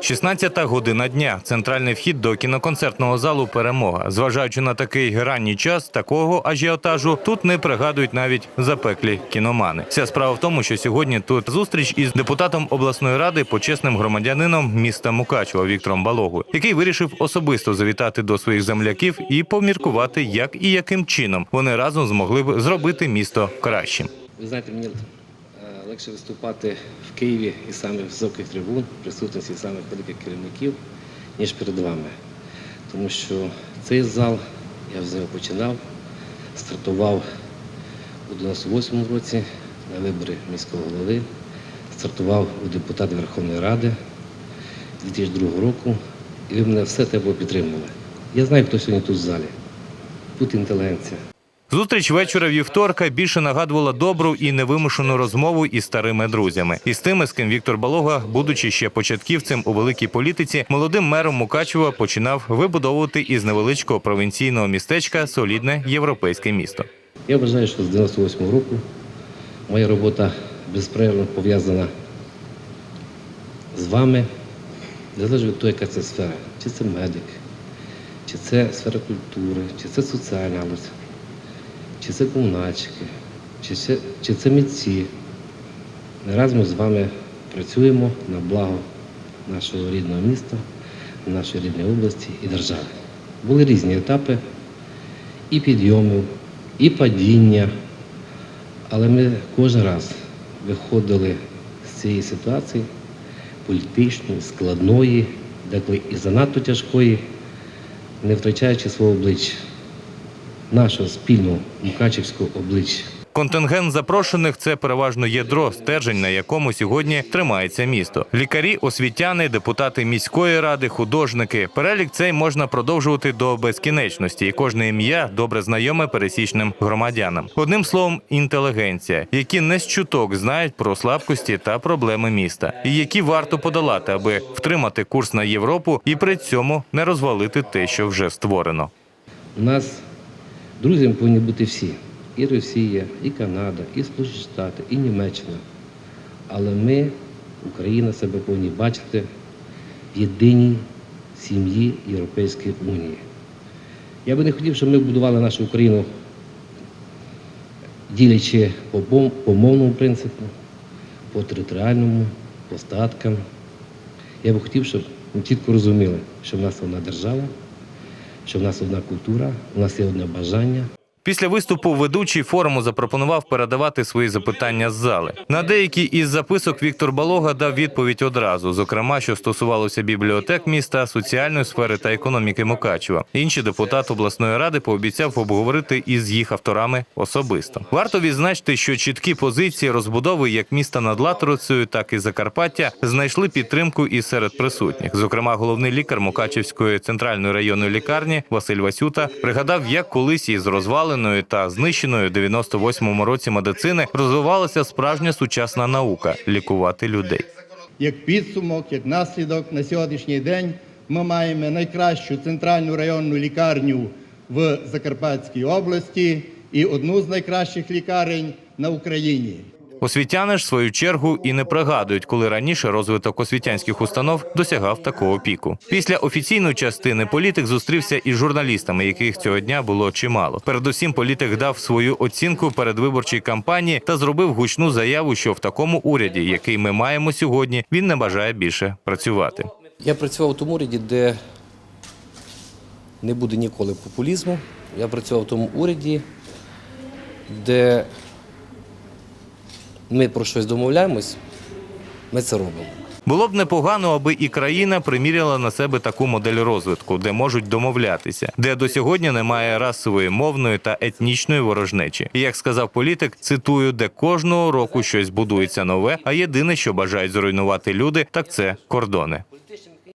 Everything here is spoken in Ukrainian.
16 година дня. Центральний вхід до кіноконцертного залу Перемога. Зважаючи на такий ранній час, такого ажіотажу тут не пригадують навіть запеклі кіномани. Вся справа в тому, що сьогодні тут зустріч із депутатом обласної ради, почесним громадянином міста Мукачева Віктором Балогою, який вирішив особисто завітати до своїх земляків і поміркувати, як і яким чином вони разом змогли б зробити місто кращим. Ви знаєте, мені легше виступати в Києві і саме високих трибун, в присутності самих великих керівників, ніж перед вами. Тому що цей зал, я нього починав, стартував у 98-му році на вибори міського голови, стартував у депутата Верховної Ради 2002 року, і ви мене все те було підтримували. Я знаю, хто сьогодні тут в залі. Тут інтелігенція. Зустріч вечора вівторка більше нагадувала добру і невимушену розмову із старими друзями, із тими, з ким Віктор Балога, будучи ще початківцем у великій політиці, молодим мером Мукачева починав вибудовувати із невеличкого провінційного містечка солідне європейське місто. Я вважаю, що з 98 року моя робота безперервно пов'язана з вами, незалежно від того, яка це сфера. Чи це медик, чи це сфера культури, чи це соціальна галузь, чи це комунальщики, чи це, чи це митці. Ми разом з вами працюємо на благо нашого рідного міста, нашої рідної області і держави. Були різні етапи і підйомів, і падіння. Але ми кожен раз виходили з цієї ситуації політичної, складної, деколи і занадто тяжкої, не втрачаючи свого обличчя, нашого спільного мукачівського обличчя. Контингент запрошених це переважно ядро, стержень, на якому сьогодні тримається місто. Лікарі, освітяни, депутати міської ради, художники. Перелік цей можна продовжувати до безкінечності, і кожне ім'я добре знайоме пересічним громадянам. Одним словом, інтелігенція, які не з чуток знають про слабкості та проблеми міста, і які варто подолати, аби втримати курс на Європу і при цьому не розвалити те, що вже створено. У нас друзями повинні бути всі. І Росія, і Канада, і Сполучені Штати, і Німеччина. Але ми, Україна, себе повинні бачити в єдиній сім'ї Європейської Унії. Я би не хотів, щоб ми будували нашу Україну, ділячи по, по мовному принципу, по територіальному, по статкам. Я би хотів, щоб ми чітко розуміли, що в нас одна держава, що в нас одна культура, у нас є одне бажання. Після виступу ведучий форуму запропонував передавати свої запитання з зали. На деякі із записок Віктор Балога дав відповідь одразу, зокрема, що стосувалося бібліотек міста, соціальної сфери та економіки Мукачева. Інший депутат обласної ради пообіцяв обговорити із їх авторами особисто. Варто відзначити, що чіткі позиції розбудови як міста над Латорицею, так і Закарпаття знайшли підтримку і серед присутніх. Зокрема, головний лікар Мукачевської центральної районної лікарні Василь Васюта пригадав, як колись із розваленою та знищеною у 98-му році медицини розвивалася справжня сучасна наука лікувати людей. Як підсумок, як наслідок на сьогоднішній день ми маємо найкращу центральну районну лікарню в Закарпатській області і одну з найкращих лікарень на Україні. Освітяни ж свою чергу і не пригадують, коли раніше розвиток освітянських установ досягав такого піку. Після офіційної частини політик зустрівся із журналістами, яких цього дня було чимало. Передусім, політик дав свою оцінку передвиборчій кампанії та зробив гучну заяву, що в такому уряді, який ми маємо сьогодні, він не бажає більше працювати. Я працював у тому уряді, де не буде ніколи популізму. Я працював в тому уряді, де ми про щось домовляємось, ми це робимо. Було б непогано, аби і країна приміряла на себе таку модель розвитку, де можуть домовлятися, де до сьогодні немає расової, мовної та етнічної ворожнечі. І як сказав політик, цитую, де кожного року щось будується нове, а єдине, що бажають зруйнувати люди, так це кордони.